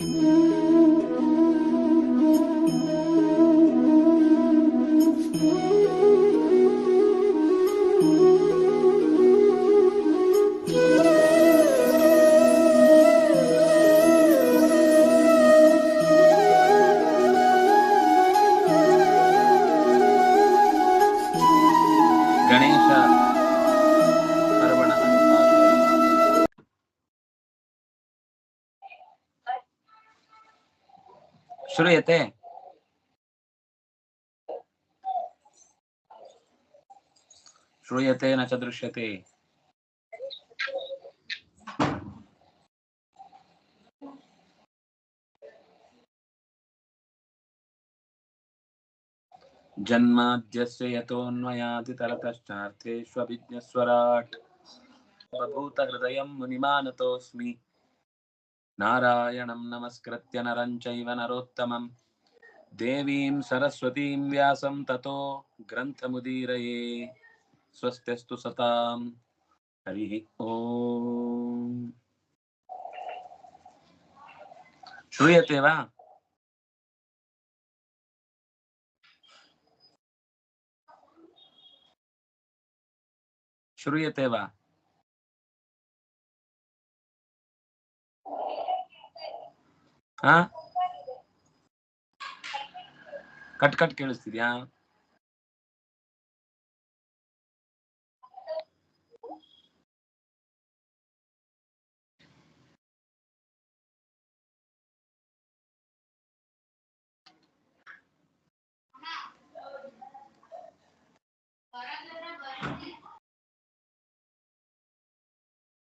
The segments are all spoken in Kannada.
ಗಣೇಶ श्रूयते श्रूयते न च दृश्यते जन्माद्यस्य यतोऽन्वयादितरतश्चार्थेष्वभिज्ञस्वराट् बभूतहृदयं नारायणं नमस्कृत्य नरं चैव नरोत्तमं देवीं सरस्वतीं व्यासं ततो ग्रन्थमुदीरये स्वस्त्यस्तु सतां हरिः ॐ श्रूयते वा श्रूयते वा ಹಾ ಕಟ್ ಕಟ್ ಕೇಳಿಸ್ತಿದ್ಯಾ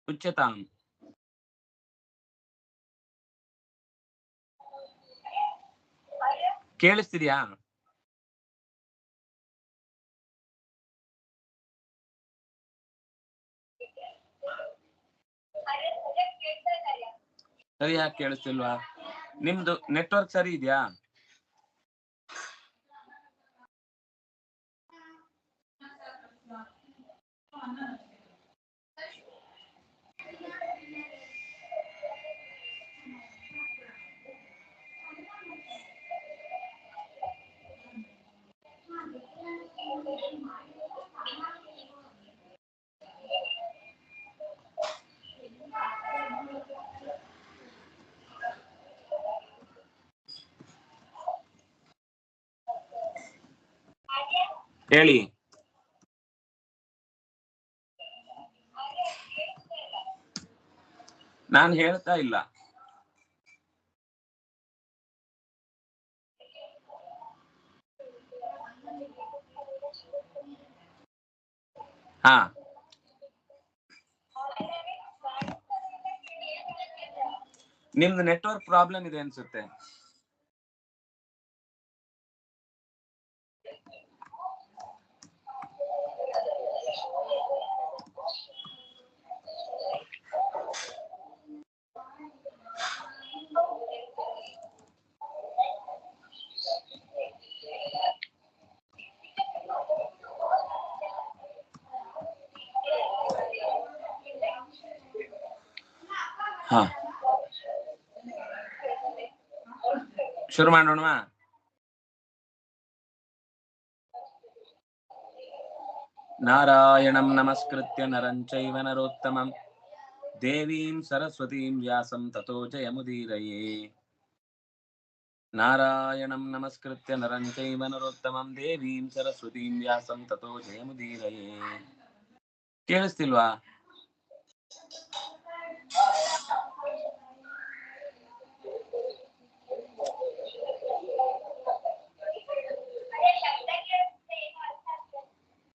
ಉಚ್ಯತಾಂ ಕೇಳಿಸ್ತಿದ್ಯಾ? ಸರಿಯಾಗಿ ಕೇಳಿಸ್ತಿಲ್ವಾ? ನಿಮ್ದು ನೆಟ್ವರ್ಕ್ ಸರಿ ಇದೆಯಾ? ಹೇಳಿ. ನಾನು ಹೇಳ್ತಾ ಇಲ್ಲ. ಹಾ. ನಿಮ್ದು ನೆಟ್ವರ್ಕ್ ಪ್ರಾಬ್ಲಮ್ ಇದೆ ಅನ್ಸುತ್ತೆ. ಶುರು ಮಾಡೋಣ ನಾರಾಯಣಂ ನಮಸ್ಕೃತ್ಯ ನರಂ ಚೈವ ನರೋತ್ತಮಂ. ದೇವೀಂ ಸರಸ್ವತೀಂ ವ್ಯಾಸಂ ತಥೋ ಜಯಮುದೀರಯೇ. ನಾರಾಯಣಂ ನಮಸ್ಕೃತ್ಯ ನರಂ ಚೈವ ನರೋತ್ತಮಂ. ದೇವೀಂ ಸರಸ್ವತೀಂ ವ್ಯಾಸಂ ತಥೋ ಜಯಮುದೀರಯೇ. ಕೇಳಿಸ್ತಿಲ್ವಾ?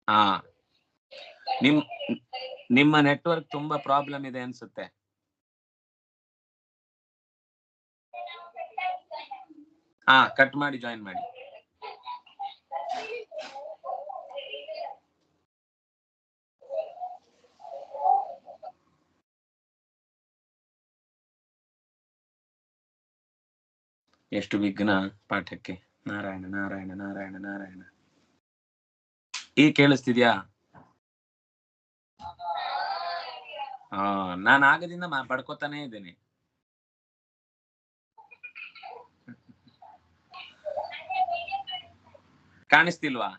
ಹಾ ನಿಮ್, ನಿಮ್ಮ ನೆಟ್ವರ್ಕ್ ತುಂಬಾ ಪ್ರಾಬ್ಲಮ್ ಇದೆ ಅನ್ಸುತ್ತೆ. ಹಾ ಕಟ್ ಮಾಡಿ ಜಾಯಿನ್ ಮಾಡಿ. ಎಷ್ಟು ವಿಘ್ನ ಪಾಠಕ್ಕೆ. ನಾರಾಯಣ ನಾರಾಯಣ ನಾರಾಯಣ ನಾರಾಯಣ. ಏ ಕೇಳಿಸ್ತಿದ್ಯಾ? ಹಾ, ನಾನು ಆಗದಿಂದ ಪಡ್ಕೋತಾನೆ ಇದ್ದೇನೆ. ಕಾಣಿಸ್ತಿಲ್ವಾ?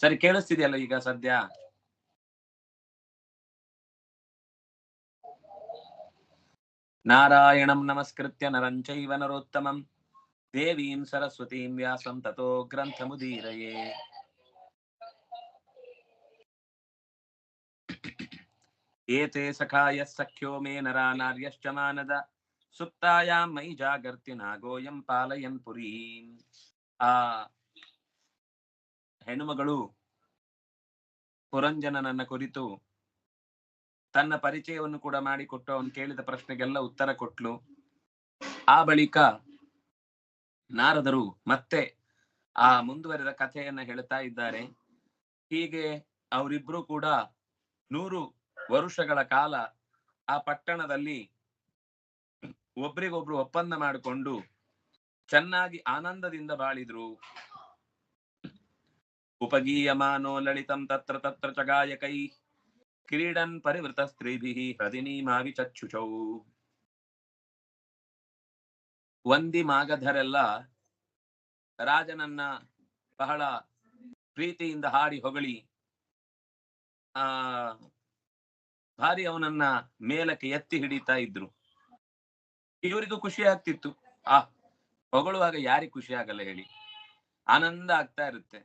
ಸರಿ, ಕೇಳಿಸ್ತಿದ್ಯಲ್ಲ ಈಗ ಸದ್ಯ? ನಾರಾಯಣಂ ನಮಸ್ಕೃತ್ಯ ನರಂಚೈವ ನರೋತ್ತಮಂ. ದೇವೀಂ ಸರಸ್ವತೀಂ ವ್ಯಾಸಂ ತಥೋ ಗ್ರಂಥಮುದೀರಯೇ ಏತೆ ಸಖಾಯ ಸಖ್ಯೋ ಮೇ ನರಾ ನಾರ್ಯಶ್ಚ ಮಾನದ ಸುಪ್ತಾಯಾಂ ಮೈ ಜಾಗರ್ತಿ ನಾಗೋಯಂ ಪಾಲಯನ್ ಪುರೀಂ ಆ ಹೆಣ್ಣುಮಗಳು, ಪುರಂಜನನನ್ನ ಕುರಿತು ತನ್ನ ಪರಿಚಯವನ್ನು ಕೂಡ ಮಾಡಿಕೊಟ್ಟು ಅವನು ಕೇಳಿದ ಪ್ರಶ್ನೆಗೆಲ್ಲ ಉತ್ತರ ಕೊಟ್ಲು. ಆ ಬಳಿಕ ನಾರದರು ಮತ್ತೆ ಆ ಮುಂದುವರೆದ ಕಥೆಯನ್ನ ಹೇಳ್ತಾ ಇದ್ದಾರೆ. ಹೀಗೆ ಅವರಿಬ್ರು ಕೂಡ ನೂರು ವರುಷಗಳ ಕಾಲ ಆ ಪಟ್ಟಣದಲ್ಲಿ ಒಬ್ರಿಗೊಬ್ರು ಒಪ್ಪಂದ ಮಾಡಿಕೊಂಡು ಚೆನ್ನಾಗಿ ಆನಂದದಿಂದ ಬಾಳಿದ್ರು. ಉಪಗೀಯಮಾನೋ ಲಲಿತಂ ತತ್ರ ತತ್ರ ಚಗಾಯಕೈ ಗಾಯಕೈ ಕ್ರೀಡನ್ ಪರಿವೃತ ಸ್ತ್ರೀಭಿಃ ಹೃದಿನೀಮಾವಿ ಚಚ್ಚುಚೌ ವಂದಿ ಮಾಗಧರೆಲ್ಲ ರಾಜನನ್ನ ಬಹಳ ಪ್ರೀತಿಯಿಂದ ಹಾಡಿ ಹೊಗಳಿ, ಆ, ಭಾರಿ ಅವನನ್ನ ಮೇಲಕ್ಕೆ ಎತ್ತಿ ಹಿಡಿತಾ ಇದ್ರು. ಇವರಿಗೂ ಖುಷಿ ಆಗ್ತಿತ್ತು. ಆ, ಹೊಗಳುವಾಗ ಯಾರಿಗ್ ಖುಷಿ ಆಗಲ್ಲ ಹೇಳಿ. ಆನಂದ ಆಗ್ತಾ ಇರುತ್ತೆ.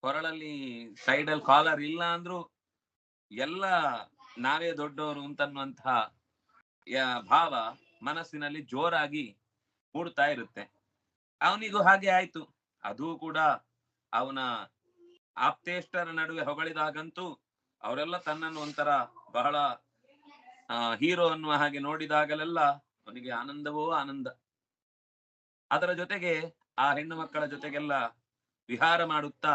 ಕೊರಳಲ್ಲಿ ಸೈಡಲ್ಲಿ ಕಾಲರ್ ಇಲ್ಲ ಅಂದ್ರು ಎಲ್ಲ ನಾವೇ ದೊಡ್ಡವರು ಅಂತನ್ನುವಂತಹ ಭಾವ ಮನಸ್ಸಿನಲ್ಲಿ ಜೋರಾಗಿ ಮೂಡ್ತಾ ಇರುತ್ತೆ. ಅವನಿಗೂ ಹಾಗೆ ಆಯ್ತು. ಅದು ಕೂಡ ಅವನ ಆಪ್ತೇಷ್ಟರ ನಡುವೆ ಹೊಗಳಿದಾಗಂತೂ ಅವರೆಲ್ಲ ತನ್ನನ್ನು ಒಂಥರ ಬಹಳ ಹೀರೋ ಅನ್ನುವ ಹಾಗೆ ನೋಡಿದಾಗಲೆಲ್ಲ ಅವನಿಗೆ ಆನಂದವೋ ಆನಂದ. ಅದರ ಜೊತೆಗೆ ಆ ಹೆಣ್ಣು ಮಕ್ಕಳ ಜೊತೆಗೆಲ್ಲ ವಿಹಾರ ಮಾಡುತ್ತಾ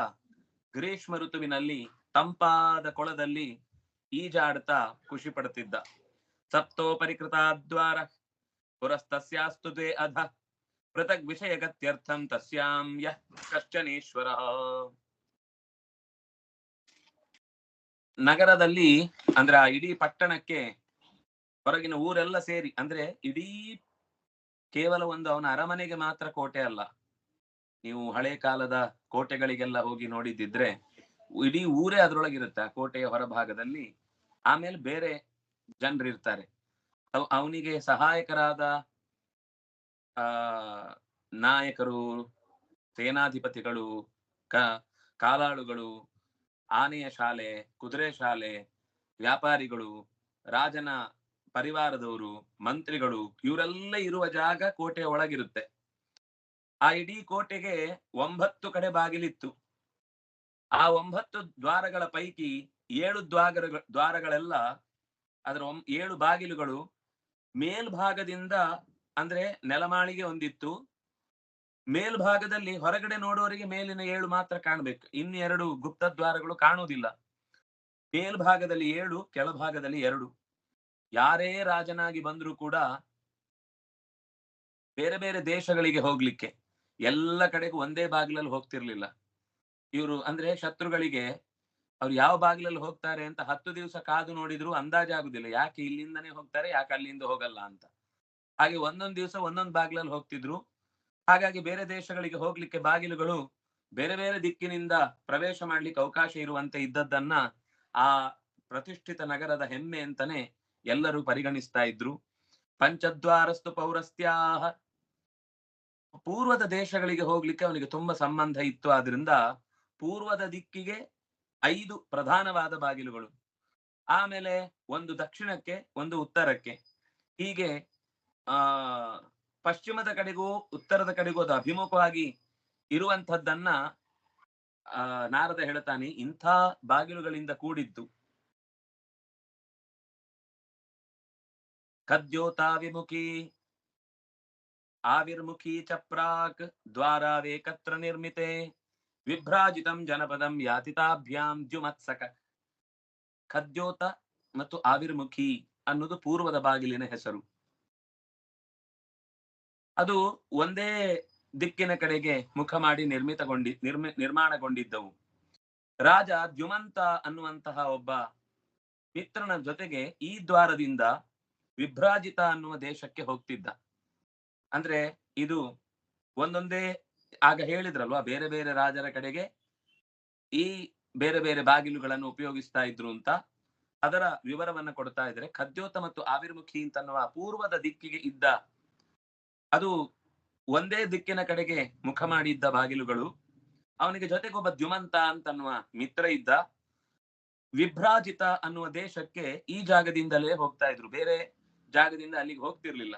ಗ್ರೀಷ್ಮ ಋತುವಿನಲ್ಲಿ ತಂಪಾದ ಕೊಳದಲ್ಲಿ ಈಜಾಡ್ತಾ ಖುಷಿ ಪಡುತ್ತಿದ್ದ. ಸಪ್ತೋಪರಿಕೃತಾದ್ವಾರ ಅಧ ಅಧ ಪೃಥಗ್ ವಿಷಯಗತ್ಯರ್ಥಂ ತಸ್ಯಾಂ ಯಃ ಕಶ್ಚನೇಶ್ವರ ನಗರದಲ್ಲಿ ಅಂದ್ರೆ ಆ ಇಡೀ ಪಟ್ಟಣಕ್ಕೆ ಹೊರಗಿನ ಊರೆಲ್ಲ ಸೇರಿ, ಅಂದ್ರೆ ಇಡೀ ಕೇವಲ ಒಂದು ಅವನ ಅರಮನೆಗೆ ಮಾತ್ರ ಕೋಟೆ ಅಲ್ಲ. ನೀವು ಹಳೆ ಕಾಲದ ಕೋಟೆಗಳಿಗೆಲ್ಲ ಹೋಗಿ ನೋಡಿದ್ದಿದ್ರೆ ಇಡೀ ಊರೇ ಅದ್ರೊಳಗಿರುತ್ತೆ, ಆ ಕೋಟೆಯ ಹೊರಭಾಗದಲ್ಲಿ. ಆಮೇಲೆ ಬೇರೆ ಜನರು ಇರ್ತಾರೆ ಅವನಿಗೆ ಸಹಾಯಕರಾದ, ಆ, ನಾಯಕರು, ಸೇನಾಧಿಪತಿಗಳು ಕಾಲಾಳುಗಳು, ಆನೆಯ ಶಾಲೆ, ಕುದುರೆ ಶಾಲೆ, ವ್ಯಾಪಾರಿಗಳು, ರಾಜನ ಪರಿವಾರದವರು, ಮಂತ್ರಿಗಳು, ಇವರೆಲ್ಲ ಇರುವ ಜಾಗ ಕೋಟೆಯ ಒಳಗಿರುತ್ತೆ. ಆ ಇಡೀ ಕೋಟೆಗೆ ಒಂಬತ್ತು ಕಡೆ ಬಾಗಿಲಿತ್ತು. ಆ ಒಂಬತ್ತು ದ್ವಾರಗಳ ಪೈಕಿ ಏಳು ದ್ವಾರಗಳ ದ್ವಾರಗಳೆಲ್ಲ, ಅದರ ಏಳು ಬಾಗಿಲುಗಳು ಮೇಲ್ಭಾಗದಿಂದ ಅಂದ್ರೆ ನೆಲಮಾಳಿಗೆ ಒಂದಿತ್ತು ಮೇಲ್ಭಾಗದಲ್ಲಿ ಹೊರಗಡೆ ನೋಡುವವರಿಗೆ ಮೇಲಿನ ಏಳು ಮಾತ್ರ ಕಾಣ್ಬೇಕು. ಇನ್ನೆರಡು ಗುಪ್ತ ದ್ವಾರಗಳು ಕಾಣುವುದಿಲ್ಲ. ಮೇಲ್ಭಾಗದಲ್ಲಿ ಏಳು, ಕೆಳಭಾಗದಲ್ಲಿ ಎರಡು. ಯಾರೇ ರಾಜನಾಗಿ ಬಂದ್ರೂ ಕೂಡ ಬೇರೆ ಬೇರೆ ದೇಶಗಳಿಗೆ ಹೋಗ್ಲಿಕ್ಕೆ ಎಲ್ಲ ಕಡೆಗೂ ಒಂದೇ ಬಾಗಿಲಲ್ಲಿ ಹೋಗ್ತಿರ್ಲಿಲ್ಲ. ಇವರು ಅಂದ್ರೆ ಶತ್ರುಗಳಿಗೆ ಅವ್ರು ಯಾವ ಬಾಗಿಲಲ್ಲಿ ಹೋಗ್ತಾರೆ ಅಂತ ಹತ್ತು ದಿವಸ ಕಾದು ನೋಡಿದ್ರು ಅಂದಾಜಾಗುದಿಲ್ಲ ಯಾಕೆ ಇಲ್ಲಿಂದನೇ ಹೋಗ್ತಾರೆ, ಯಾಕೆ ಅಲ್ಲಿಂದ ಹೋಗಲ್ಲ ಅಂತ. ಹಾಗೆ ಒಂದೊಂದು ದಿವಸ ಒಂದೊಂದು ಬಾಗಿಲಲ್ಲಿ ಹೋಗ್ತಿದ್ರು. ಹಾಗಾಗಿ ಬೇರೆ ದೇಶಗಳಿಗೆ ಹೋಗ್ಲಿಕ್ಕೆ ಬಾಗಿಲುಗಳು ಬೇರೆ ಬೇರೆ ದಿಕ್ಕಿನಿಂದ ಪ್ರವೇಶ ಮಾಡ್ಲಿಕ್ಕೆ ಅವಕಾಶ ಇರುವಂತೆ ಇದ್ದದ್ದನ್ನ ಆ ಪ್ರತಿಷ್ಠಿತ ನಗರದ ಹೆಮ್ಮೆ ಅಂತಾನೆ ಎಲ್ಲರೂ ಪರಿಗಣಿಸ್ತಾ ಇದ್ರು. ಪಂಚದ್ವಾರಸ್ತು ಪೌರಸ್ತ್ಯಾಹ. ಪೂರ್ವದ ದೇಶಗಳಿಗೆ ಹೋಗ್ಲಿಕ್ಕೆ ಅವನಿಗೆ ತುಂಬಾ ಸಂಬಂಧ ಇತ್ತು. ಆದ್ರಿಂದ ಪೂರ್ವದ ದಿಕ್ಕಿಗೆ ಐದು ಪ್ರಧಾನವಾದ ಬಾಗಿಲುಗಳು. ಆಮೇಲೆ ಒಂದು ದಕ್ಷಿಣಕ್ಕೆ, ಒಂದು ಉತ್ತರಕ್ಕೆ. ಹೀಗೆ, ಆ, ಪಶ್ಚಿಮದ ಕಡೆಗೂ, ಉತ್ತರದ ಕಡೆಗೂ ಅದು ಅಭಿಮುಖವಾಗಿ ಇರುವಂತಹದ್ದನ್ನ ಆ, ನಾರದ ಹೇಳ್ತಾನೆ, ಇಂಥ ಬಾಗಿಲುಗಳಿಂದ ಕೂಡಿದ್ದು. ಕದ್ಯೋತಾವಿಮುಖಿ ಆವಿರ್ಮುಖಿ ಚಪ್ರಾಕ್ ಪ್ರಾಕ್ ದ್ವಾರಾವೇಕತ್ರ ನಿರ್ಮಿತೆ. ವಿಭ್ರಾಜಿತಂ ಜನಪದಂ ಯಾತಿತಾಭ್ಯಾಂ ದ್ಯುಮತ್ಸಕ. ಖದ್ಯೋತ ಮತ್ತು ಆವಿರ್ಮುಖಿ ಅನ್ನೋದು ಪೂರ್ವದ ಬಾಗಿಲಿನ ಹೆಸರು. ಅದು ಒಂದೇ ದಿಕ್ಕಿನ ಕಡೆಗೆ ಮುಖ ಮಾಡಿ ನಿರ್ಮಿತಗೊಂಡಿ, ನಿರ್ಮಿ, ನಿರ್ಮಾಣಗೊಂಡಿದ್ದವು. ರಾಜ ದ್ಯುಮಂತ ಅನ್ನುವಂತಹ ಒಬ್ಬ ಮಿತ್ರನ ಜೊತೆಗೆ ಈ ದ್ವಾರದಿಂದ ವಿಭ್ರಾಜಿತ ಅನ್ನುವ ದೇಶಕ್ಕೆ ಹೋಗ್ತಿದ್ದ. ಅಂದ್ರೆ ಇದು ಒಂದೊಂದೇ ಆಗ ಹೇಳಿದ್ರಲ್ವಾ ಬೇರೆ ಬೇರೆ ರಾಜರ ಕಡೆಗೆ ಈ ಬೇರೆ ಬೇರೆ ಬಾಗಿಲುಗಳನ್ನು ಉಪಯೋಗಿಸ್ತಾ ಇದ್ರು ಅಂತ? ಅದರ ವಿವರವನ್ನ ಕೊಡ್ತಾ ಇದ್ರೆ ಖದ್ಯೋತ ಮತ್ತು ಆವಿರ್ಮುಖಿ ಅಂತನ್ನುವ ಪೂರ್ವದ ದಿಕ್ಕಿಗೆ ಇದ್ದ ಅದು ಒಂದೇ ದಿಕ್ಕಿನ ಕಡೆಗೆ ಮುಖ ಮಾಡಿದ್ದ ಬಾಗಿಲುಗಳು, ಅವನಿಗೆ ಜೊತೆಗೊಬ್ಬ ದ್ಯುಮಂತ ಅಂತನ್ನುವ ಮಿತ್ರ ಇದ್ದ, ವಿಭ್ರಾಜಿತ ಅನ್ನುವ ದೇಶಕ್ಕೆ ಈ ಜಾಗದಿಂದಲೇ ಹೋಗ್ತಾ ಇದ್ರು. ಬೇರೆ ಜಾಗದಿಂದ ಅಲ್ಲಿಗೆ ಹೋಗ್ತಿರ್ಲಿಲ್ಲ.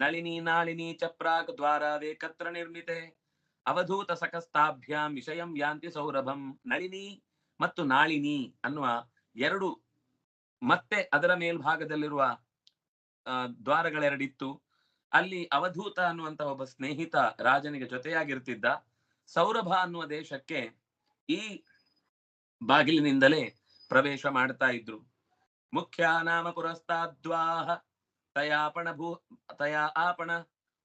ನಳಿನಿ ನಾಳಿನಿ ಚಪ್ರಾಕ್ ದ್ವಾರ ವೇಕತ್ರ ನಿರ್ಮಿತೆ. ಅವಧೂತ ಸಕಸ್ತಾಭ್ಯಾಂ ವಿಷಯಂ ಯಾಂತಿ ಸೌರಭಂ ನಳಿನಿ ಮತ್ತು ನಾಳಿನಿ ಅನ್ನುವ ಎರಡು ಮತ್ತೆ ಅದರ ಮೇಲ್ಭಾಗದಲ್ಲಿರುವ ದ್ವಾರಗಳೆರಡಿತ್ತು. ಅಲ್ಲಿ ಅವಧೂತ ಅನ್ನುವಂತ ಒಬ್ಬ ಸ್ನೇಹಿತ ರಾಜನಿಗೆ ಜೊತೆಯಾಗಿರ್ತಿದ್ದ. ಸೌರಭ ಅನ್ನುವ ದೇಶಕ್ಕೆ ಈ ಬಾಗಿಲಿನಿಂದಲೇ ಪ್ರವೇಶ ಮಾಡ್ತಾ ಇದ್ರು. ಮುಖ್ಯ ನಾಮ ಪುರಸ್ತಾದ್ವಾಹ ತಯಾಪಣ ಭೂ ತಯಾ ಆಪಣ,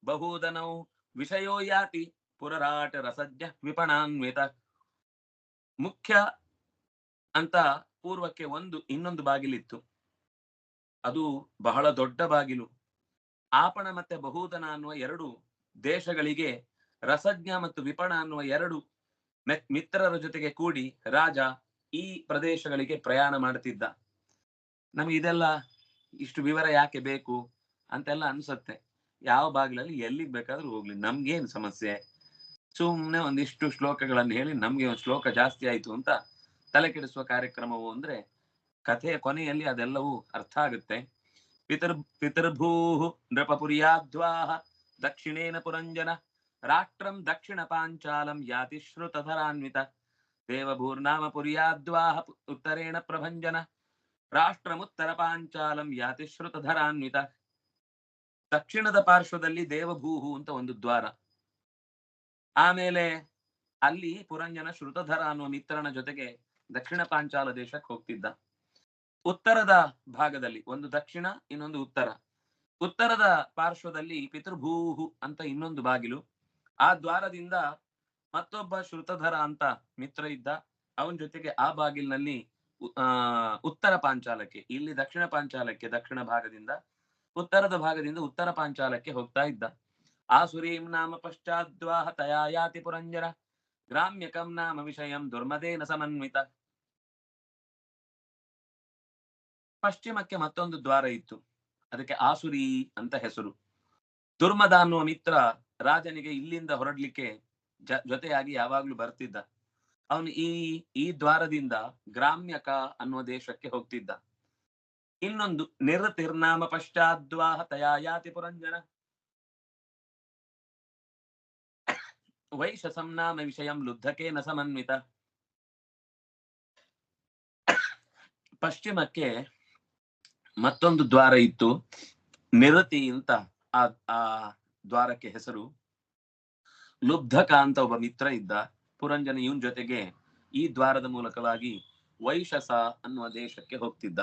ಬಹುದನೌ, ವಿಷಯೋ ಯಾತಿ. ಪುರರಾಟ ರಸಜ್ಞ ವಿಪಣಾನ್ವಿತ. ಮುಖ್ಯ ಅಂತ ಪೂರ್ವಕ್ಕೆ ಒಂದು ಇನ್ನೊಂದು ಬಾಗಿಲಿತ್ತು. ಅದು ಬಹಳ ದೊಡ್ಡ ಬಾಗಿಲು. ಆಪಣ ಮತ್ತೆ ಬಹುದನ ಅನ್ನುವ ಎರಡು ದೇಶಗಳಿಗೆ ರಸಜ್ಞ ಮತ್ತು ವಿಪಣ ಅನ್ನುವ ಎರಡು ಮೆತ್- ಮಿತ್ರರ ಜೊತೆಗೆ ಕೂಡಿ ರಾಜ ಈ ಪ್ರದೇಶಗಳಿಗೆ ಪ್ರಯಾಣ ಮಾಡುತ್ತಿದ್ದ ನಮ್ಗೆ ಇದೆಲ್ಲ ಇಷ್ಟು ವಿವರ ಯಾಕೆ ಬೇಕು ಅಂತೆಲ್ಲ ಅನ್ಸುತ್ತೆ. ಯಾವ ಬಾಗಿಲಲ್ಲಿ ಎಲ್ಲಿಗೆ ಬೇಕಾದ್ರೂ ಹೋಗ್ಲಿ. ನಮ್ಗೇನ್ ಸಮಸ್ಯೆ? ಸುಮ್ನೆ ಒಂದಿಷ್ಟು ಶ್ಲೋಕಗಳನ್ನು ಹೇಳಿ ನಮ್ಗೆ ಒಂದು ಶ್ಲೋಕ ಜಾಸ್ತಿ ಆಯ್ತು ಅಂತ ತಲೆ ಕೆಡಿಸುವ ಕಾರ್ಯಕ್ರಮವು ಅಂದ್ರೆ ಕಥೆಯ ಕೊನೆಯಲ್ಲಿ ಅದೆಲ್ಲವೂ ಅರ್ಥ ಆಗುತ್ತೆ. ಪಿತರ್ ಪಿತರ್ಭೂ ನೃಪಪುರ್ಯಾದ್ವಾಹ, ದಕ್ಷಿಣೇನ ಪುರಂಜನ, ರಾಷ್ಟ್ರಂ ದಕ್ಷಿಣ ಪಾಂಚಾಲಂ ಯಾತಿ ಶ್ರುತಧರಾನ್ವಿತ, ದೇವಭೂರ್ನಾಮ ಪುರ್ಯಾದ್ವಾಹ ಉತ್ತರೇಣ ಪ್ರಭಂಜನ, ರಾಷ್ಟ್ರಮುತ್ತರ ಪಾಂಚಾಲಂ ಯಾತಿ ಶ್ರುತಧರಾನ್ವಿತ, ದಕ್ಷಿಣದ ಪಾರ್ಶ್ವದಲ್ಲಿ ದೇವಭೂಹು ಅಂತ ಒಂದು ದ್ವಾರ. ಆಮೇಲೆ ಅಲ್ಲಿ ಪುರಂಜನ ಶ್ರುತಧರ ಅನ್ನುವ ಮಿತ್ರನ ಜೊತೆಗೆ ದಕ್ಷಿಣ ಪಾಂಚಾಲ ದೇಶಕ್ಕೆ ಹೋಗ್ತಿದ್ದ. ಉತ್ತರದ ಭಾಗದಲ್ಲಿ, ಒಂದು ದಕ್ಷಿಣ, ಇನ್ನೊಂದು ಉತ್ತರ. ಉತ್ತರದ ಪಾರ್ಶ್ವದಲ್ಲಿ ಪಿತೃಭೂಹು ಅಂತ ಇನ್ನೊಂದು ಬಾಗಿಲು. ಆ ದ್ವಾರದಿಂದ ಮತ್ತೊಬ್ಬ ಶ್ರುತಧರ ಅಂತ ಮಿತ್ರ ಇದ್ದ. ಅವನ ಜೊತೆಗೆ ಆ ಬಾಗಿಲಿನಲ್ಲಿ ಉತ್ತರ ಪಾಂಚಾಲಕ್ಕೆ, ಇಲ್ಲಿ ದಕ್ಷಿಣ ಪಾಂಚಾಲಕ್ಕೆ, ದಕ್ಷಿಣ ಭಾಗದಿಂದ, ಉತ್ತರದ ಭಾಗದಿಂದ ಉತ್ತರ ಪಾಂಚಾಲಕ್ಕೆ ಹೋಗ್ತಾ ಇದ್ದ. ಆಸುರೀಂ ನಾಮ ಪಶ್ಚಾದ್ವಾಹ ತಯಾ ಯಾತಿ ಪುರಂಜರ ಗ್ರಾಮ್ಯಕಂ ನಾಮ ವಿಷಯಂ ದುರ್ಮದೇನ ಸಮನ್ವಿತ ಪಶ್ಚಿಮಕ್ಕೆ ಮತ್ತೊಂದು ದ್ವಾರ ಇತ್ತು. ಅದಕ್ಕೆ ಆಸುರಿ ಅಂತ ಹೆಸರು. ದುರ್ಮದ ಅನ್ನುವ ಮಿತ್ರ ರಾಜನಿಗೆ ಇಲ್ಲಿಂದ ಹೊರಡ್ಲಿಕ್ಕೆ ಜೊತೆಯಾಗಿ ಯಾವಾಗ್ಲೂ ಬರ್ತಿದ್ದ. ಅವನು ಈ ಈ ದ್ವಾರದಿಂದ ಗ್ರಾಮ್ಯಕ ಅನ್ನುವ ದೇಶಕ್ಕೆ ಹೋಗ್ತಿದ್ದ. ಇನ್ನೊಂದು ನಿರತಿರ್ನಾಮ ಪಶ್ಚಾದ್ವಾಹ ತಯಾ ಯಾತಿ ಪುರಂಜನ ವೈಶಸಂ ನಾಮ ವಿಷಯಂ ಲುಬ್ಧಕೇನ ಸಮನ್ವಿತ. ಪಶ್ಚಿಮಕ್ಕೆ ಮತ್ತೊಂದು ದ್ವಾರ ಇತ್ತು. ನಿರತಿ ಅಂತ ಆ ಆ ದ್ವಾರಕ್ಕೆ ಹೆಸರು. ಲುಬ್ಧಕ ಅಂತ ಒಬ್ಬ ಮಿತ್ರ ಇದ್ದ. ಪುರಂಜನ ಇವನ್ ಜೊತೆಗೆ ಈ ದ್ವಾರದ ಮೂಲಕವಾಗಿ ವೈಶಸ ಅನ್ನುವ ದೇಶಕ್ಕೆ ಹೋಗ್ತಿದ್ದ.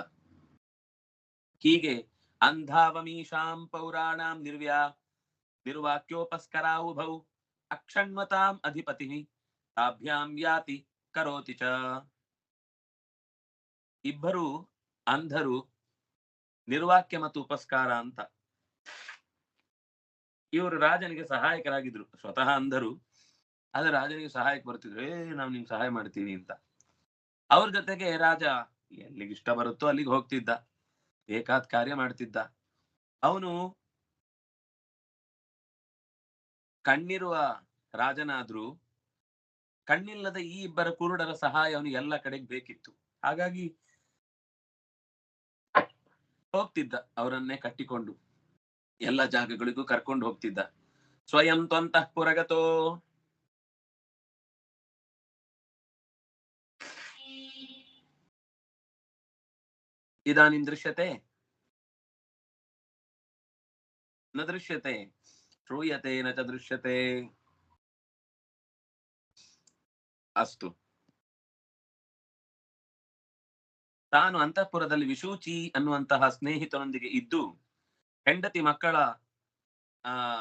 ಹೀಗೆ ಅಂಧಾವಮೀಶಾಂ ಪೌರಾಣಾಂ ನಿರ್ವ್ಯಾ ನಿರ್ವಾಕ್ಯೋಪಸ್ಕರಾವುಭೌ. ಅಕ್ಷಣ್ವತಾಂ ಅಧಿಪತಿ ತಾಭ್ಯಾಂ ಯಾತಿ ಕರೋತಿ ಚ ಇಬ್ಬರು ಅಂಧರು ನಿರ್ವಾಕ್ಯ ಮತ್ತು ಉಪಸ್ಕಾರ ಅಂತ ಇವರು ರಾಜನಿಗೆ ಸಹಾಯಕರಾಗಿದ್ರು ಸ್ವತಃ ಅಂಧರು ಆದ್ರೆ ರಾಜನಿಗೆ ಸಹಾಯಕ್ಕೆ ಬರ್ತಿದ್ರು, ಏ, ನಾವು ನಿಮ್ಗೆ ಸಹಾಯ ಮಾಡ್ತೀವಿ ಅಂತ। ಅವ್ರ ಜೊತೆಗೆ ರಾಜ ಎಲ್ಲಿಗೆ ಇಷ್ಟ ಬರುತ್ತೋ ಅಲ್ಲಿಗೆ ಹೋಗ್ತಿದ್ದ, ಬೇಕಾದ ಕಾರ್ಯ ಮಾಡ್ತಿದ್ದ। ಅವನು ಕಣ್ಣಿರುವ ರಾಜನಾದ್ರೂ ಕಣ್ಣಿಲ್ಲದ ಈ ಇಬ್ಬರ ಕುರುಡರ ಸಹಾಯ ಅವನು ಎಲ್ಲ ಕಡೆಗೆ ಬೇಕಿತ್ತು. ಹಾಗಾಗಿ ಹೋಗ್ತಿದ್ದ, ಅವರನ್ನೇ ಕಟ್ಟಿಕೊಂಡು. ಎಲ್ಲ ಜಾಗಗಳಿಗೂ ಕರ್ಕೊಂಡು ಹೋಗ್ತಿದ್ದ. ಸ್ವಯಂ ತ್ವಂತಃ ಪುರಗತೋ. ಇದಾನಿಂ ದೃಶ್ಯತೆ ನ ದೃಶ್ಯತೆ. ನ ಚ ದೃಶ್ಯತೆ ಅಸ್ತು ತಾನು ಅಂತಃಪುರದಲ್ಲಿ ವಿಶೂಚಿ ಅನ್ನುವಂತಹ ಸ್ನೇಹಿತನೊಂದಿಗೆ ಇದ್ದು, ಹೆಂಡತಿ ಮಕ್ಕಳ, ಆ,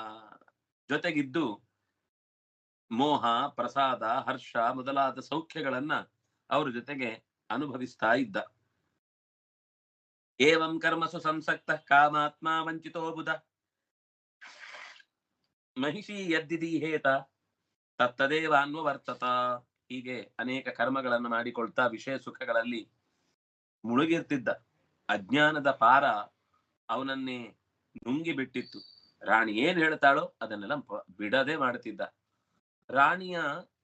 ಜೊತೆಗಿದ್ದು, ಮೋಹ, ಪ್ರಸಾದ, ಹರ್ಷ ಮೊದಲಾದ ಸೌಖ್ಯಗಳನ್ನ ಅವ್ರ ಜೊತೆಗೆ ಅನುಭವಿಸ್ತಾ ಇದ್ದ. ಏವಂ ಕರ್ಮಸು ಸಂಸಕ್ತ ಕಾಮಾತ್ಮ ವಂಚಿತೋ ಬುಧ. ಮಹಿಷಿ ಎದ್ದಿದಿ ಹೇತ, ತತ್ತದೇವ ಅನ್ವವರ್ತತ ಹೀಗೆ ಅನೇಕ ಕರ್ಮಗಳನ್ನು ಮಾಡಿಕೊಳ್ತಾ ವಿಷಯ ಸುಖಗಳಲ್ಲಿ ಮುಳುಗಿರ್ತಿದ್ದ. ಅಜ್ಞಾನದ ಪಾರ ಅವನನ್ನೇ ನುಂಗಿ ಬಿಟ್ಟಿತ್ತು ರಾಣಿ ಏನ್ ಹೇಳ್ತಾಳೋ ಅದನ್ನೆಲ್ಲ ಬಿಡದೆ ಮಾಡ್ತಿದ್ದ. ರಾಣಿಯ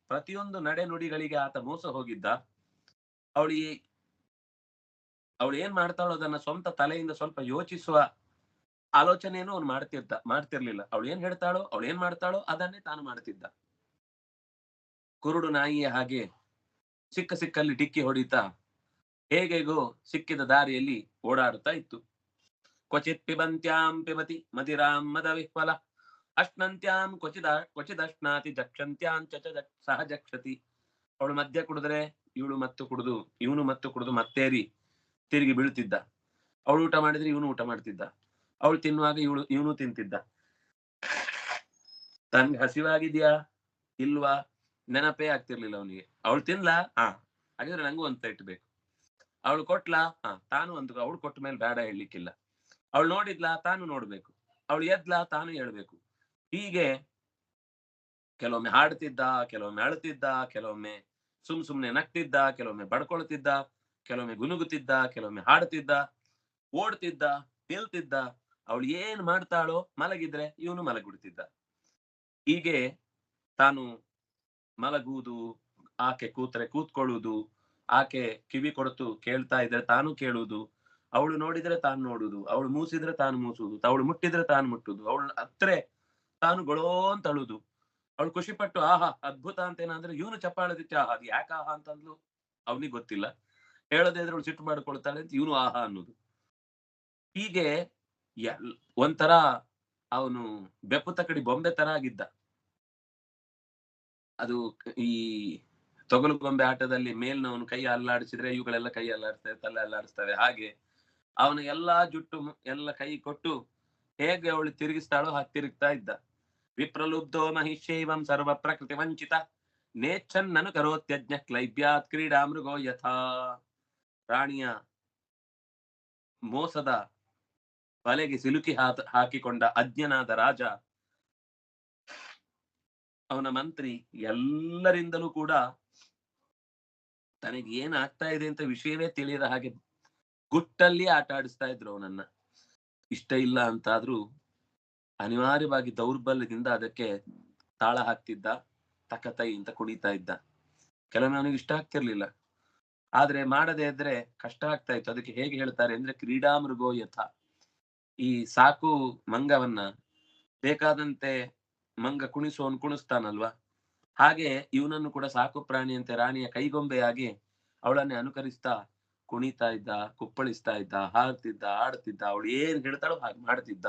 ಪ್ರತಿಯೊಂದು ನಡೆ ನುಡಿಗಳಿಗೆ ಆತ ಮೋಸ ಹೋಗಿದ್ದ. ಅವಳಿ, ಅವಳು ಏನ್ ಮಾಡ್ತಾಳೋ ಅದನ್ನ ಸ್ವಂತ ತಲೆಯಿಂದ ಸ್ವಲ್ಪ ಯೋಚಿಸುವ ಆಲೋಚನೆಯನ್ನು ಅವ್ನು ಮಾಡ್ತಿದ್ದ, ಮಾಡ್ತಿರ್ಲಿಲ್ಲ. ಅವಳು ಏನ್ ಹೇಳ್ತಾಳೋ, ಅವಳು ಏನ್ ಮಾಡ್ತಾಳೋ ಅದನ್ನೇ ತಾನು ಮಾಡ್ತಿದ್ದ. ಕುರುಡು ನಾಯಿಯ ಹಾಗೆ ಸಿಕ್ಕ ಸಿಕ್ಕಲ್ಲಿ ಡಿಕ್ಕಿ ಹೊಡಿತಾ ಹೇಗೆಗೋ ಸಿಕ್ಕಿದ ದಾರಿಯಲ್ಲಿ ಓಡಾಡುತ್ತಾ ಇತ್ತು. ಕ್ವಚಿತ್ ಪಿಬಂತ್ಯಾಂ ಪಿಬತಿ ಮದಿರಾಂ ಮದ ವಿಹ್ವಲ. ಅಶ್ನಂತ್ಯಾಂ ಕ್ವಚಿದ ಕ್ವಚಿದಶ್ನಾತಿ ಜಕ್ಷಂತ್ಯಾಂ ಚಚ ಸಹ ಜಕ್ಷತಿ. ಅವಳು ಮದ್ಯ ಕುಡಿದ್ರೆ ಇವಳು ಮತ್ತು ಕುಡಿದು, ಇವನು ಮತ್ತು ಕುಡಿದು ಮತ್ತೇರಿ ತಿರುಗಿ ಬೀಳ್ತಿದ್ದ. ಅವಳು ಊಟ ಮಾಡಿದ್ರೆ ಇವನು ಊಟ ಮಾಡ್ತಿದ್ದ. ಅವಳು ತಿನ್ನುವಾಗ ಇವಳು, ಇವನು ತಿಂತಿದ್ದ. ತನ್ಗೆ ಹಸಿವಾಗಿದ್ಯಾ? ಇಲ್ವಾ? ನೆನಪೇ ಆಗ್ತಿರ್ಲಿಲ್ಲ ಅವನಿಗೆ. ಅವಳು ತಿನ್ಲಾ? ಹಾ. ಹಾಗಿದ್ರೆ ನಂಗೂ ಒಂದ್ ಪ್ಲೇಟ್ ಬೇಕು ಅವಳು ಕೊಟ್ಲಾ? ಹಾ, ತಾನು ಒಂದು, ಅವಳು ಕೊಟ್ಟ ಮೇಲೆ ಬೇಡ ಹೇಳಲಿಕ್ಕಿಲ್ಲ. ಅವಳು ನೋಡಿದ್ಲಾ? ತಾನು ನೋಡ್ಬೇಕು. ಅವಳು ಎದ್ಲಾ? ತಾನು ಹೇಳ್ಬೇಕು. ಹೀಗೆ ಕೆಲವೊಮ್ಮೆ ಹಾಡ್ತಿದ್ದ, ಕೆಲವೊಮ್ಮೆ ಅಳ್ತಿದ್ದ, ಕೆಲವೊಮ್ಮೆ ಸುಮ್ ಸುಮ್ನೆ ನಗ್ತಿದ್ದ, ಕೆಲವೊಮ್ಮೆ ಬಡ್ಕೊಳ್ತಿದ್ದ, ಕೆಲವೊಮ್ಮೆ ಗುನುಗುತ್ತಿದ್ದ, ಕೆಲವೊಮ್ಮೆ ಹಾಡ್ತಿದ್ದ, ಓಡ್ತಿದ್ದ, ನಿಲ್ತಿದ್ದ ಅವಳು ಏನ್ ಮಾಡ್ತಾಳೋ ಮಲಗಿದ್ರೆ ಇವನು ಮಲಗಿಬಿಡ್ತಿದ್ದ. ಹೀಗೆ ತಾನು ಮಲಗುವುದು, ಆಕೆ ಕೂತ್ರೆ ಕೂತ್ಕೊಳ್ಳುವುದು, ಆಕೆ ಕಿವಿ ಕೊಡ್ತು ಕೇಳ್ತಾ ಇದ್ರೆ ತಾನು ಕೇಳುವುದು, ಅವಳು ನೋಡಿದ್ರೆ ತಾನು ನೋಡುದು ಅವಳು ಮೂಸಿದ್ರೆ ತಾನು ಮೂಸುದು ಅವಳು ಮುಟ್ಟಿದ್ರೆ ತಾನು ಮುಟ್ಟುದು ಅವಳು ಹತ್ರೆ ತಾನು ಗೊಳೋ ಅಂತ ಅಳುದು ಅವಳು ಖುಷಿ ಪಟ್ಟು ಆಹಾ, ಅದ್ಭುತ ಅಂತ ಏನಂದ್ರೆ ಇವನು ಚಪ್ಪಾಳದಿತ್ತೆ ಆಹಾ ಅದು ಯಾಕೆ ಆಹಾ ಅಂತಂದ್ಲು? ಅವನಿಗೆ ಗೊತ್ತಿಲ್ಲ. ಹೇಳದೇ ಇದ್ರೆ ಅವಳು ಸಿಟ್ಟು ಮಾಡ್ಕೊಳ್ತಾಳೆ ಅಂತ ಇವನು ಆಹಾ ಅನ್ನೋದು ಹೀಗೆ ಒಂಥರ ಅವನು ಬೆಪ್ಪು ತಕಡಿ ಬೊಂಬೆ ತರ ಆಗಿದ್ದ. ಅದು ಈ ತೊಗಲು ಬೊಂಬೆ ಆಟದಲ್ಲಿ ಮೇಲ್ನವನು ಕೈ ಅಲ್ಲಾಡಿಸಿದ್ರೆ ಇವುಗಳೆಲ್ಲ ಕೈ ಅಲ್ಲಾಡಿಸ್ತವೆ ತಲೆ ಅಲ್ಲಾಡಿಸ್ತವೆ. ಹಾಗೆ ಅವನು ಎಲ್ಲಾ ಜುಟ್ಟು ಎಲ್ಲ ಕೈ ಕೊಟ್ಟು ಹೇಗೆ ಅವಳು ತಿರುಗಿಸ್ತಾಳೋ ಹಾಗೆ ತಿರುಗ್ತಾ ಇದ್ದ. ವಿಪ್ರಲುಬ್ಧೋ ಮಹಿಷೇವಂ ಸರ್ವ ಪ್ರಕೃತಿ ವಂಚಿತ ನೇಚ್ಛನ್ನನು ಕರೋತ್ಯಜ್ಞ ಕ್ಲೈಬ್ಯಾತ್ ಕ್ರೀಡಾ ಮೃಗೋ ಯಥಾ. ರಾಣಿಯ ಮೋಸದ ಬಲೆಗೆ ಸಿಲುಕಿ ಹಾಕಿಕೊಂಡ ಅಜ್ಞನಾದ ರಾಜ, ಅವನ ಮಂತ್ರಿ ಎಲ್ಲರಿಂದಲೂ ಕೂಡ ತನಗೆ ಏನ್ ಆಗ್ತಾ ಇದೆ ಅಂತ ವಿಷಯವೇ ತಿಳಿಯದ ಹಾಗೆ ಗುಟ್ಟಲ್ಲಿ ಆಟ ಆಡಿಸ್ತಾ ಇದ್ರು ಅವನನ್ನ. ಇಷ್ಟ ಇಲ್ಲ ಅಂತಾದ್ರೂ ಅನಿವಾರ್ಯವಾಗಿ ದೌರ್ಬಲ್ಯದಿಂದ ಅದಕ್ಕೆ ತಾಳ ಹಾಕ್ತಿದ್ದ ತಕತೈ ಅಂತ ಕುಣಿತಾ ಇದ್ದ. ಕೆಲವೊಮ್ಮೆ ಅವನಿಗೆ ಇಷ್ಟ ಆಗ್ತಿರ್ಲಿಲ್ಲ. ಆದ್ರೆ ಮಾಡದೇ ಇದ್ರೆ ಕಷ್ಟ ಆಗ್ತಾ ಇತ್ತು. ಅದಕ್ಕೆ ಹೇಗೆ ಹೇಳ್ತಾರೆ ಅಂದ್ರೆ ಕ್ರೀಡಾ ಮೃಗೋ ಯಥ ಈ ಸಾಕು ಮಂಗವನ್ನ ಬೇಕಾದಂತೆ ಮಂಗ ಕುಣಿಸೋನ್ ಕುಣಿಸ್ತಾನಲ್ವಾ? ಹಾಗೆ ಇವನನ್ನು ಕೂಡ ಸಾಕು ಪ್ರಾಣಿಯಂತೆ ರಾಣಿಯ ಕೈಗೊಂಬೆಯಾಗಿ ಅವಳನ್ನೇ ಅನುಕರಿಸ್ತಾ ಕುಣಿತಾ ಇದ್ದ, ಕುಪ್ಪಳಿಸ್ತಾ ಇದ್ದ, ಹಾಡ್ತಿದ್ದ ಆಡ್ತಿದ್ದ ಅವಳು ಏನ್ ಹೇಳ್ತಾಳೋ ಹಾಗೆ ಮಾಡ್ತಿದ್ದ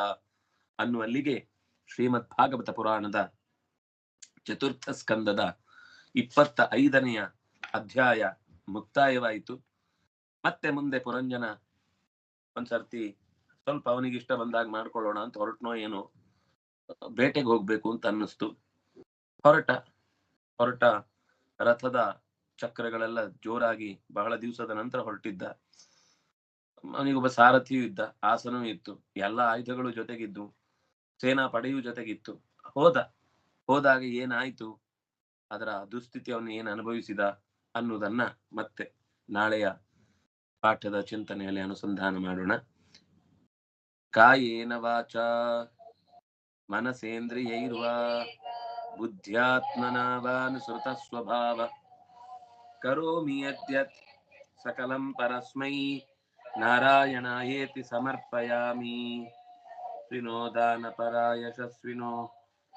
ಅನ್ನುವಲ್ಲಿಗೆ ಶ್ರೀಮದ್ ಭಾಗವತ ಪುರಾಣದ ಚತುರ್ಥ ಸ್ಕಂದದ ಇಪ್ಪತ್ತ ಐದನೆಯ ಅಧ್ಯಾಯ ಮುಕ್ತಾಯವಾಯಿತು. ಮತ್ತೆ ಮುಂದೆ ಪುರಂಜನ ಒಂದ್ಸರ್ತಿ ಸ್ವಲ್ಪ ಅವನಿಗೆ ಇಷ್ಟ ಬಂದಾಗ ಮಾಡ್ಕೊಳ್ಳೋಣ ಅಂತ ಹೊರಟನೋ ಏನು, ಬೇಟೆಗೆ ಹೋಗ್ಬೇಕು ಅಂತ ಅನ್ನಿಸ್ತು. ಹೊರಟ ಹೊರಟ ರಥದ ಚಕ್ರಗಳೆಲ್ಲ ಜೋರಾಗಿ ಬಹಳ ದಿವಸದ ನಂತರ ಹೊರಟಿದ್ದ. ಅವನಿಗೊಬ್ಬ ಸಾರಥಿಯೂ ಇದ್ದ ಆಸನೂ ಇತ್ತು, ಎಲ್ಲ ಆಯುಧಗಳು ಜೊತೆಗಿದ್ದು, ಸೇನಾ ಪಡೆಯೂ ಜೊತೆಗಿತ್ತು. ಹೋದ, ಹೋದಾಗ ಏನಾಯ್ತು, ಅದರ ದುಸ್ಥಿತಿ ಅವನು ಏನು ಅನುಭವಿಸಿದ ಅನ್ನೋದನ್ನ ಮತ್ತೆ ನಾಳೆಯ ಪಾಠದ ಚಿಂತನೆಯಲ್ಲಿ ಅನುಸಂಧಾನ ಮಾಡೋಣ. కాయేన వాచ మనసేంద్రియైర్వా బుద్ధ్యాత్మనా వానుసృత స్వభావ కరోమి అద్యత్ సకలం పరస్మై నారాయణాయేతి సమర్పయామి. శ్రినో దానపరాయ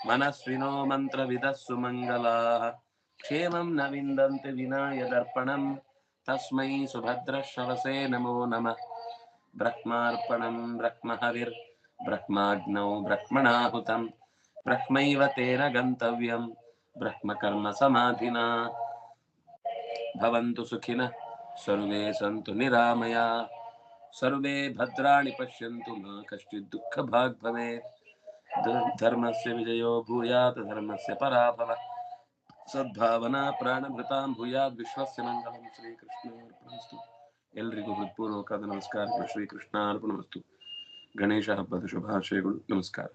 మనస్వినో మంత్రవిదస్సు మంగళా. క్షేమం నవిందంతి విందంతి వినాయ దర్పణం తస్మై సుభద్రశ్రవసే నమో నమః. ब्रह्मार्पणं ब्रह्महविर्ब्रह्माग्नौ ब्रह्मणाहुतं, ब्रह्मैव तेन गन्तव्यं, ब्रह्मकर्मसमाधिना। भवन्तु सुखिनः, सर्वे सन्तु निरामया। सर्वे भद्राणि पश्यन्तु मा कश्चित् दुःखभाग् भवेत् धर्मस्य विजयो भूयात्, धर्मस्य पराभवः। सद्भावना प्राणभृतां भूयाद् विश्वस्य मङ्गलं श्रीकृष्णार्पणस्तु ಎಲ್ರಿಗೂ ಹೃತ್ಪೂರ್ವಕವಾದ ನಮಸ್ಕಾರಗಳು ಶ್ರೀಕೃಷ್ಣಾರ್ಪಣಮಸ್ತು. ಗಣೇಶ ಹಬ್ಬದ ಶುಭಾಶಯಗಳು. ನಮಸ್ಕಾರ.